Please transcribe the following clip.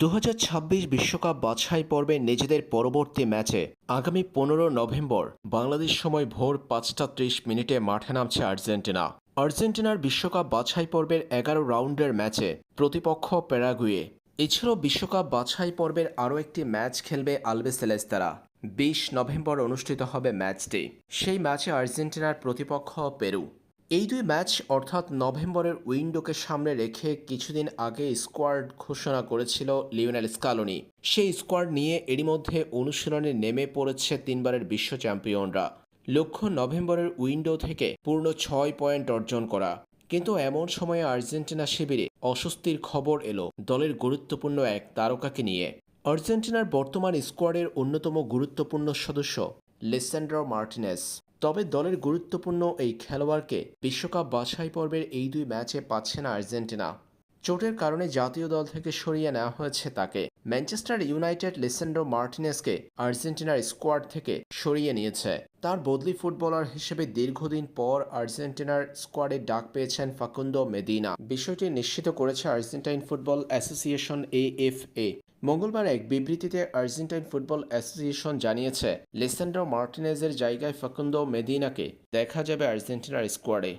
দু বিশ্বকাপ বাছাই পর্বে নিজেদের পরবর্তী ম্যাচে আগামী পনেরো নভেম্বর বাংলাদেশ সময় ভোর পাঁচটা ত্রিশ মিনিটে মাঠে নামছে আর্জেন্টিনা। আর্জেন্টিনার বিশ্বকাপ বাছাই পর্বের এগারো রাউন্ডের ম্যাচে প্রতিপক্ষ প্যারাগুয়ে। এছাড়াও বিশ্বকাপ বাছাই পর্বের আরও একটি ম্যাচ খেলবে আলবে সেলেস্তারা। বিশ নভেম্বর অনুষ্ঠিত হবে ম্যাচটি। সেই ম্যাচে আর্জেন্টিনার প্রতিপক্ষ পেরু। এই দুই ম্যাচ অর্থাৎ নভেম্বরের উইন্ডোকে সামনে রেখে কিছুদিন আগে স্কোয়াড ঘোষণা করেছিল লিওনেল স্কালোনি। সেই স্কোয়াড নিয়ে এরই মধ্যে অনুশীলনে নেমে পড়েছে তিনবারের বিশ্ব চ্যাম্পিয়নরা। লক্ষ্য নভেম্বরের উইন্ডো থেকে পূর্ণ ছয় পয়েন্ট অর্জন করা। কিন্তু এমন সময়ে আর্জেন্টিনা শিবিরে অস্বস্তির খবর এলো দলের গুরুত্বপূর্ণ এক তারকাকে নিয়ে। আর্জেন্টিনার বর্তমান স্কোয়াডের অন্যতম গুরুত্বপূর্ণ সদস্য লেসেন্ড্রো মার্টিনেস। তবে দলের গুরুত্বপূর্ণ এই খেলোয়াড়কে বিশ্বকাপ বাছাই পর্বের এই দুই ম্যাচে পাচ্ছে না আর্জেন্টিনা। চোটের কারণে জাতীয় দল থেকে সরিয়ে নেওয়া হয়েছে তাকে। ম্যানচেস্টার ইউনাইটেড লিসেন্ডো মার্টিনেসকে আর্জেন্টিনার স্কোয়াড থেকে সরিয়ে নিয়েছে। তার বদলি ফুটবলার হিসেবে দীর্ঘদিন পর আর্জেন্টিনার স্কোয়াডে ডাক পেয়েছেন ফাকুন্দো মেদিনা। বিষয়টি নিশ্চিত করেছে আর্জেন্টাইন ফুটবল অ্যাসোসিয়েশন এএফএ। মঙ্গলবার এক বিবৃতিতে আর্জেন্টাইন ফুটবল অ্যাসোসিয়েশন জানিয়েছে লিসেন্ড্রো মার্টিনেজের জায়গায় ফাকুন্দো মেদিনাকে দেখা যাবে আর্জেন্টিনার স্কোয়াডে।